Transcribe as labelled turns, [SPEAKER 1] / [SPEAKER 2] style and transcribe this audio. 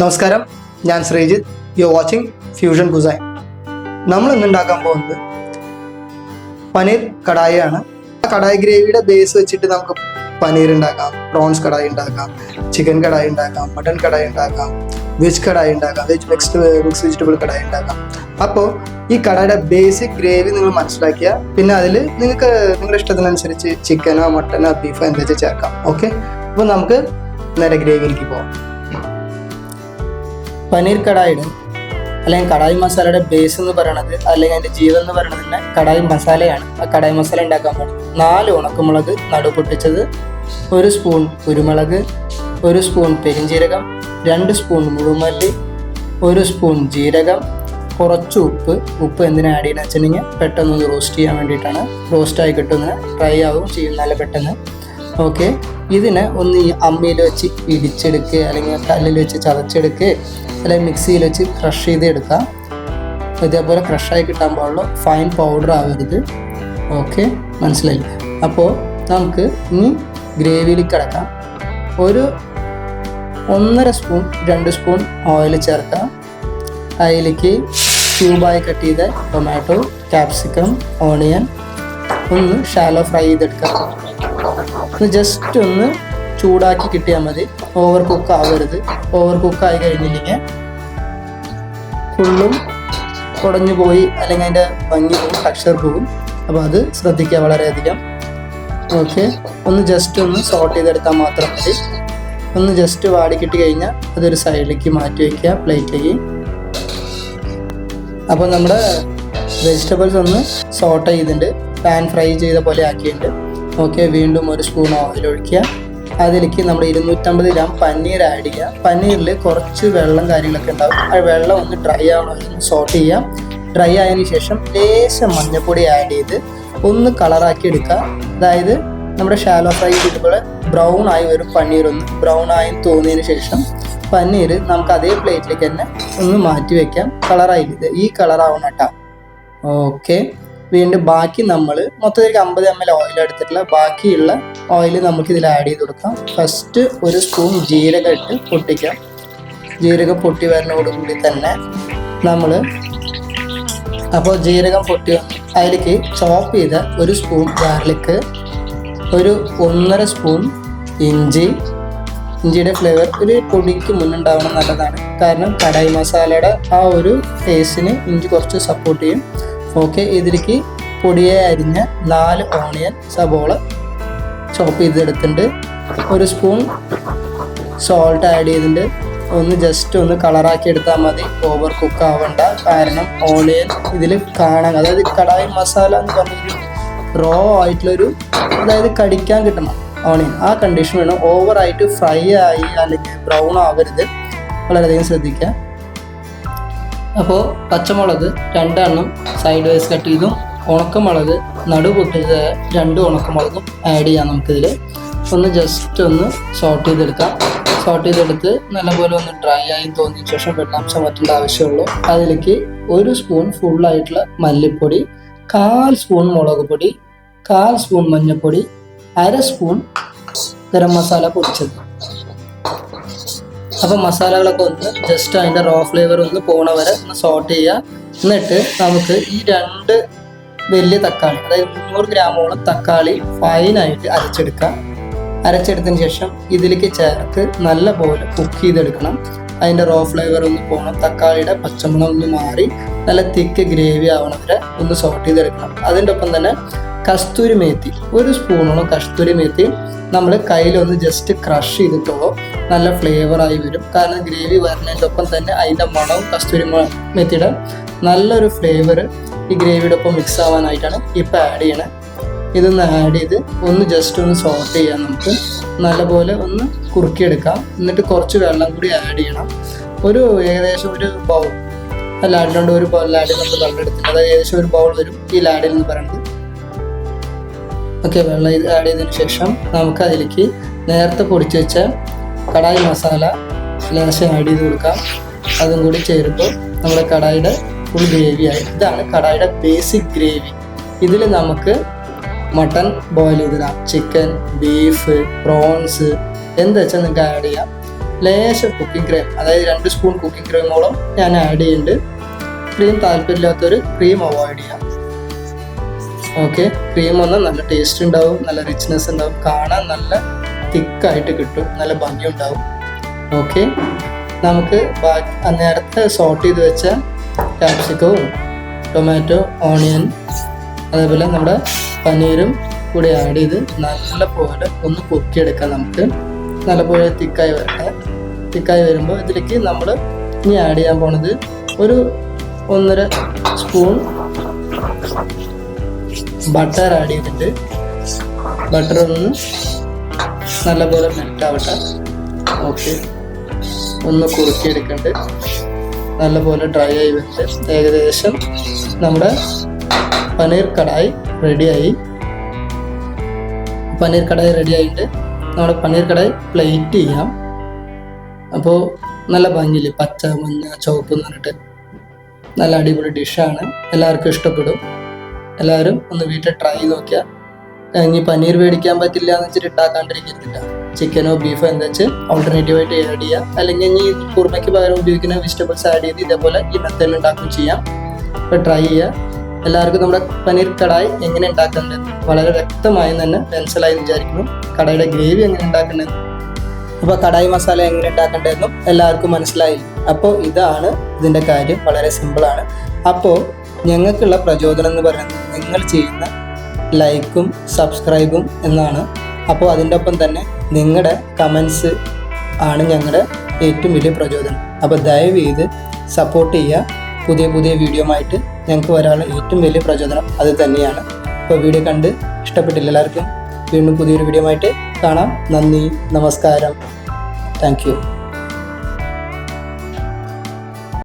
[SPEAKER 1] നമസ്കാരം. ഞാൻ Sreejith. You watching fusion cuisine നമ്മൾ ഇന്ന് ഉണ്ടാക്കാൻ പോകുന്നത് പനീർ കടായാണ് കടായി ഗ്രേവിയുടെ ബേസ് വെച്ചിട്ട് നമുക്ക് പനീർ ഉണ്ടാക്കാം. പ്രോൺസ് കടായി ഉണ്ടാക്കാം. ചിക്കൻ കടായി ഉണ്ടാക്കാം. മട്ടൺ കടായി ഉണ്ടാക്കാം. വെജ് കടായി ഉണ്ടാക്കാം. Veg mixed mix vegetable kadai ഉണ്ടാക്കാം. അപ്പോൾ ഈ കടയുടെ ബേസിക് ഗ്രേവി നിങ്ങൾ മനസ്സിലാക്കിയ പിന്നെ അതിൽ നിങ്ങൾക്ക് നിങ്ങളുടെ ഇഷ്ടത്തിനനുസരിച്ച് ചിക്കനോ മട്ടനോ ബീഫോ എന്താ വെച്ചാൽ ചേർക്കാം. ഓക്കെ അപ്പോൾ നമുക്ക് നേരെ ഗ്രേവിയിലേക്ക് പോകാം പനീർ കടായിയുടെ അല്ലെങ്കിൽ കടായി മസാലയുടെ ബേസ് എന്ന് പറയണത് അല്ലെങ്കിൽ അതിന്റെ ജീവൻ എന്ന് പറയണത് തന്നെ കടായി മസാലയാണ്. ആ കടായി മസാല ഉണ്ടാക്കാൻ പോകുന്നത് നാല് ഉണക്കമുളക് നടു പൊട്ടിച്ചത് ഒരു സ്പൂൺ കുരുമുളക് ഒരു സ്പൂൺ പെരിഞ്ജീരകം രണ്ട് സ്പൂൺ മുഴുമല്ലി ഒരു സ്പൂൺ ജീരകം കുറച്ച് ഉപ്പ്. ഉപ്പ് എന്തിനാ ആഡ് ചെയ്യുന്നത് വെച്ചിട്ടുണ്ടെങ്കിൽ പെട്ടെന്ന് റോസ്റ്റ് ചെയ്യാൻ വേണ്ടിയിട്ടാണ്. റോസ്റ്റായി കിട്ടുന്നത് ഫ്രൈ ആവും ചെയ്യുന്നതല്ല പെട്ടെന്ന്. ഓക്കെ ഇതിനെ ഒന്ന് ഈ അമ്മിയിൽ വെച്ച് ഇടിച്ചെടുക്കുക അല്ലെങ്കിൽ കല്ലിൽ വെച്ച് ചതച്ചെടുക്കുക അല്ലെങ്കിൽ മിക്സിയിൽ വെച്ച് ക്രഷ് ചെയ്തെടുക്കാം ഇതേപോലെ ക്രഷായി കിട്ടാൻ പാടുള്ള ഫൈൻ പൗഡർ ആവരുത്. ഓക്കെ മനസ്സിലായി? അപ്പോൾ നമുക്ക് ഇനി ഗ്രേവിയിൽ കിടക്കാം. ഒരു ഒന്നര സ്പൂൺ രണ്ട് സ്പൂൺ ഓയിൽ ചേർക്കാം. അതിലേക്ക് ക്യൂബായി കട്ട് ചെയ്ത ടൊമാറ്റോ ക്യാപ്സിക്കം ഓണിയൻ ഒന്ന് ഷാലോ ഫ്രൈ ചെയ്തെടുക്കാം. ഒന്ന് ജസ്റ്റ് ഒന്ന് ചൂടാക്കി കിട്ടിയാൽ മതി. ഓവർ കുക്ക് ആവരുത്. ഓവർ കുക്ക് ആയി കഴിഞ്ഞില്ലെങ്കിൽ ഫുള്ളും കുടഞ്ഞു പോയി അല്ലെങ്കിൽ അതിന്റെ ഭംഗി പോകും ടെക്സ്ചർ പോകും അപ്പോൾ അത് ശ്രദ്ധിക്കുക വളരെയധികം. ഓക്കെ ഒന്ന് ജസ്റ്റ് ഒന്ന് സോട്ട് ചെയ്തെടുത്താൽ മാത്രം മതി. ഒന്ന് ജസ്റ്റ് വാടി കിട്ടി കഴിഞ്ഞാൽ അതൊരു സൈഡിലേക്ക് മാറ്റി വയ്ക്കുക പ്ലേറ്റിലേക്ക് അപ്പോൾ നമ്മുടെ വെജിറ്റബിൾസ് ഒന്ന് സോട്ട് ചെയ്തിട്ടുണ്ട്. പാൻ ഫ്രൈ ചെയ്ത പോലെ ആക്കിയിട്ടുണ്ട്. ഓക്കെ വീണ്ടും ഒരു സ്പൂൺ ഓയിൽ ഒഴിക്കുക. അതിലേക്ക് നമ്മൾ ഇരുന്നൂറ്റമ്പത് ഗ്രാം പനീർ ആഡ് ചെയ്യുക. പനീറിൽ കുറച്ച് വെള്ളം കാര്യങ്ങളൊക്കെ ഉണ്ടാവും. ആ വെള്ളം ഒന്ന് ഡ്രൈ ആവണം. ഒന്ന് സോട്ട് ചെയ്യാം ഡ്രൈ ആയതിനു ശേഷം ലേശം മഞ്ഞൾപ്പൊടി ആഡ് ചെയ്ത് ഒന്ന് കളറാക്കി എടുക്കുക. അതായത് നമ്മുടെ ഷാലോ ഫ്രൈ ചെയ്തപ്പോൾ ബ്രൗൺ ആയി വരും പനീർ ഒന്ന് ബ്രൗൺ ആയി തോന്നിയതിന് ശേഷം പനീർ നമുക്ക് അതേ പ്ലേറ്റിലേക്ക് തന്നെ ഒന്ന് മാറ്റി വയ്ക്കാം കളറായി ഇത്. ഈ കളറാവണം കേട്ടോ ഓക്കെ വീണ്ടും ബാക്കി നമ്മൾ മൊത്തത്തിൽ അമ്പത് എം എൽ ഓയിൽ എടുത്തിട്ടുള്ള ബാക്കിയുള്ള ഓയിൽ നമുക്ക് ഇതിൽ ആഡ് ചെയ്ത് കൊടുക്കാം. ഫസ്റ്റ് ഒരു സ്പൂൺ ജീരകം ഇട്ട് പൊട്ടിക്കാം. ജീരകം പൊട്ടി വരുന്നതോടുകൂടി തന്നെ നമ്മൾ അപ്പോൾ ജീരകം പൊട്ടി അതിലേക്ക് ചോപ്പ് ചെയ്ത ഒരു സ്പൂൺ ഗാർലിക്ക് ഒരു ഒന്നര സ്പൂൺ ഇഞ്ചി. ഇഞ്ചിയുടെ ഫ്ലേവർ ഒരു പൊടിക്ക് മുന്നുണ്ടാവണം നല്ലതാണ്. കാരണം കടായി മസാലയുടെ ആ ഒരു ടേസ്റ്റിന് ഇഞ്ചി കുറച്ച് സപ്പോർട്ട് ചെയ്യും. ഓക്കെ ഇതിലേക്ക് പൊടിയെ അരിഞ്ഞ നാല് ഓണിയൻ സബോള ചോപ്പ് ചെയ്തെടുത്തിട്ടുണ്ട്. ഒരു സ്പൂൺ സോൾട്ട് ആഡ് ചെയ്തിട്ടുണ്ട്. ഒന്ന് ജസ്റ്റ് ഒന്ന് കളറാക്കി എടുത്താൽ മതി. ഓവർ കുക്ക് ആവണ്ട. കാരണം ഓണിയൻ ഇതിൽ കാണാൻ അതായത് കടായി മസാല എന്ന് പറഞ്ഞൊരു റോ ആയിട്ടുള്ളൊരു അതായത് കടിക്കാൻ കിട്ടണം ഓണിയൻ ആ കണ്ടീഷൻ വേണം. ഓവറായിട്ട് ഫ്രൈ ആയി അല്ലെങ്കിൽ ബ്രൗൺ ആവരുത്. വളരെയധികം ശ്രദ്ധിക്കുക. അപ്പോൾ പച്ചമുളക് രണ്ടെണ്ണം സൈഡ് വൈസ് കട്ട് ചെയ്തും. ഉണക്കമുളക് നടു പൊട്ടിച്ച രണ്ട് ഉണക്കമുളകും ആഡ് ചെയ്യാം നമുക്കിതിൽ ഒന്ന് ജസ്റ്റ് ഒന്ന് സോട്ട് ചെയ്തെടുക്കാം. സോട്ട് ചെയ്തെടുത്ത് നല്ലപോലെ ഒന്ന് ഡ്രൈ ആയി തോന്നിയ ശേഷം വെള്ളാംശം വറ്റേണ്ട ആവശ്യമുള്ളൂ. അതിലേക്ക് ഒരു സ്പൂൺ ഫുള്ളായിട്ടുള്ള മല്ലിപ്പൊടി കാൽ സ്പൂൺ മുളക് പൊടി കാൽ സ്പൂൺ മഞ്ഞൾപ്പൊടി അര സ്പൂൺ ഗരം മസാല പൊടിച്ചത്. അപ്പൊ മസാലകളൊക്കെ ഒന്ന് ജസ്റ്റ് അതിന്റെ റോ ഫ്ലേവർ ഒന്ന് പോണ വരെ ഒന്ന് സോട്ട് ചെയ്യുക എന്നിട്ട് നമുക്ക് ഈ രണ്ട് വലിയ തക്കാളി അതായത് മുന്നൂറ് ഗ്രാമോളം തക്കാളി ഫൈനായിട്ട് അരച്ചെടുക്കാം. അരച്ചെടുത്തതിന് ശേഷം ഇതിലേക്ക് ചേർത്ത് നല്ല പോലെ കുക്ക് ചെയ്തെടുക്കണം. അതിന്റെ റോ ഫ്ലേവർ ഒന്ന് പോകണം തക്കാളിയുടെ പച്ചമുളക് ഒന്ന് മാറി നല്ല തിക്ക് ഗ്രേവി ആവണവരെ ഒന്ന് സോട്ട് ചെയ്തെടുക്കണം. അതിന്റെ ഒപ്പം തന്നെ കസ്തൂരി മേത്തി ഒരു സ്പൂണോളം കസ്തൂരി മേത്തി നമ്മൾ കയ്യിലൊന്ന് ജസ്റ്റ് ക്രഷ് ചെയ്തിട്ടുള്ളൂ. നല്ല ഫ്ലേവർ ആയി വരും. കാരണം ഗ്രേവി വരുന്നതിന്റെ ഒപ്പം തന്നെ അതിന്റെ മണവും കസ്തൂരി മെത്തിയുടെ നല്ലൊരു ഫ്ലേവർ ഈ ഗ്രേവിയുടെ ഒപ്പം മിക്സ് ആവാനായിട്ടാണ് ഇപ്പം ആഡ് ചെയ്യണത് ഇതൊന്ന് ആഡ് ചെയ്ത് ഒന്ന് ജസ്റ്റ് ഒന്ന് സോട്ട് ചെയ്യാം നമുക്ക്. നല്ലപോലെ ഒന്ന് കുറുക്കിയെടുക്കാം. എന്നിട്ട് കുറച്ച് വെള്ളം കൂടി ആഡ് ചെയ്യണം. ഒരു ഏകദേശം ഒരു ബൗൾ ലാഡിലുണ്ട് ഒരു ലാഡിൽ നമ്മൾ വെള്ളം എടുത്തിട്ടുണ്ട് അതായത് ഏകദേശം ഒരു ബൗൾ വരും ഈ ലാഡിൽ എന്ന് പറയുന്നത്. ഓക്കെ വെള്ളം ആഡ് ചെയ്തതിന് ശേഷം നമുക്ക് അതിലേക്ക് നേരത്തെ പൊടിച്ച് വെച്ച കടായി മസാല ലേശം ആഡ് ചെയ്ത് കൊടുക്കാം. അതും കൂടി ചേർക്കും നമ്മുടെ കടായിയുടെ ഫുൾ ഗ്രേവി ആയി. ഇതാണ് കടായിയുടെ ബേസിക് ഗ്രേവി ഇതിൽ നമുക്ക് മട്ടൺ ബോയിൽ ചെയ്തിടാം. ചിക്കൻ ബീഫ് പ്രോൺസ് എന്ത് വെച്ചാൽ നിങ്ങൾക്ക് ആഡ് ചെയ്യാം. ലേശം കുക്കിംഗ് ക്രീം അതായത് രണ്ട് സ്പൂൺ കുക്കിംഗ് ക്രീമോളം ഞാൻ ആഡ് ചെയ്യുന്നുണ്ട് ക്രീം താല്പര്യമില്ലാത്തൊരു ക്രീം അവോയ്ഡ് ചെയ്യാം. ഓക്കെ ക്രീം വന്നാൽ നല്ല ടേസ്റ്റ് ഉണ്ടാവും നല്ല റിച്ച്നെസ് ഉണ്ടാവും കാണാൻ നല്ല തിക്കായിട്ട് കിട്ടും. നല്ല ഭംഗി ഉണ്ടാവും ഓക്കെ നമുക്ക് നേരത്തെ സോട്ട് ചെയ്ത് വെച്ച ക്യാപ്സിക്കവും ടൊമാറ്റോ ഓണിയൻ അതേപോലെ നമ്മുടെ പനീരും കൂടി ആഡ് ചെയ്ത് നല്ല പോലെ ഒന്ന് പൊക്കിയെടുക്കാം നമുക്ക്. നല്ല പോലെ തിക്കായി വരട്ടെ. തിക്കായി വരുമ്പോൾ ഇതിലേക്ക് നമ്മൾ ഇനി ആഡ് ചെയ്യാൻ പോണത് ഒരു ഒന്നര സ്പൂൺ ബട്ടർ ആഡ് ചെയ്തിട്ട് ബട്ടർ ഒന്ന് നല്ലപോലെ മെൽറ്റാവട്ടെ ഓക്കെ ഒന്ന് കുറുക്കിയെടുക്കണ്ട്. നല്ലപോലെ ഡ്രൈ ആയി വരുന്നുണ്ട് ഏകദേശം നമ്മുടെ പനീർ കടായി റെഡിയായി പനീർ കടായി റെഡി ആയിട്ട് നമ്മുടെ പനീർ കടായി പ്ലേറ്റ് ചെയ്യാം. അപ്പോൾ നല്ല ഭംഗിയില്ലേ? പച്ച മഞ്ഞ ചുവപ്പ് എന്ന് പറഞ്ഞിട്ട്. നല്ല അടിപൊളി ഡിഷാണ് എല്ലാവർക്കും ഇഷ്ടപ്പെടും. എല്ലാവരും ഒന്ന് വീട്ടിൽ ട്രൈ നോക്കിയാൽ ഇനി പനീർ മേടിക്കാൻ പറ്റില്ല എന്ന് വെച്ചിട്ട് ഇട്ടാക്കാണ്ടിരിക്കത്തില്ല. ചിക്കനോ ബീഫോ എന്താ വെച്ച് ഓൾട്ടർനേറ്റീവ് ആയിട്ട് ആഡ് ചെയ്യാം. അല്ലെങ്കിൽ ഇനി കുറുമയ്ക്ക് പകരം ഉപയോഗിക്കുന്ന വെജിറ്റബിൾസ് ആഡ് ചെയ്ത് ഇതേപോലെ മെത്തേഡിൽ ഉണ്ടാക്കുകയും ചെയ്യാം. അപ്പോൾ ട്രൈ ചെയ്യുക എല്ലാവർക്കും നമ്മുടെ പനീർ കടായി എങ്ങനെ ഉണ്ടാക്കേണ്ടത് വളരെ വ്യക്തമായി തന്നെ മനസ്സിലായി വിചാരിക്കുന്നു. കടയുടെ ഗ്രേവി എങ്ങനെ ഉണ്ടാക്കേണ്ടത് അപ്പോൾ കടായി മസാല എങ്ങനെ ഉണ്ടാക്കേണ്ടതെന്നും എല്ലാവർക്കും മനസ്സിലായി അപ്പോൾ ഇതാണ് ഇതിന്റെ കാര്യം. വളരെ സിമ്പിളാണ് അപ്പോൾ ഞങ്ങൾക്കുള്ള പ്രചോദനം എന്ന് പറയുന്നത് നിങ്ങൾ ചെയ്യുന്ന ലൈക്കും സബ്സ്ക്രൈബും എന്നാണ്. അപ്പോൾ അതിന്റെ ഒപ്പം തന്നെ നിങ്ങളുടെ കമൻസ് ആണ് ഞങ്ങളുടെ ഏറ്റവും വലിയ പ്രചോദനം. അപ്പോൾ ദയവ് ചെയ്ത് സപ്പോർട്ട് ചെയ്യുക. പുതിയ പുതിയ വീഡിയോ ആയിട്ട് ഞങ്ങൾക്ക് വരാനുള്ള ഏറ്റവും വലിയ പ്രചോദനം അത് തന്നെയാണ്. അപ്പോൾ വീഡിയോ കണ്ട് ഇഷ്ടപ്പെട്ടില്ല എല്ലാവർക്കും വീണ്ടും പുതിയൊരു വീഡിയോ ആയിട്ട് കാണാം. നന്ദി നമസ്കാരം. താങ്ക്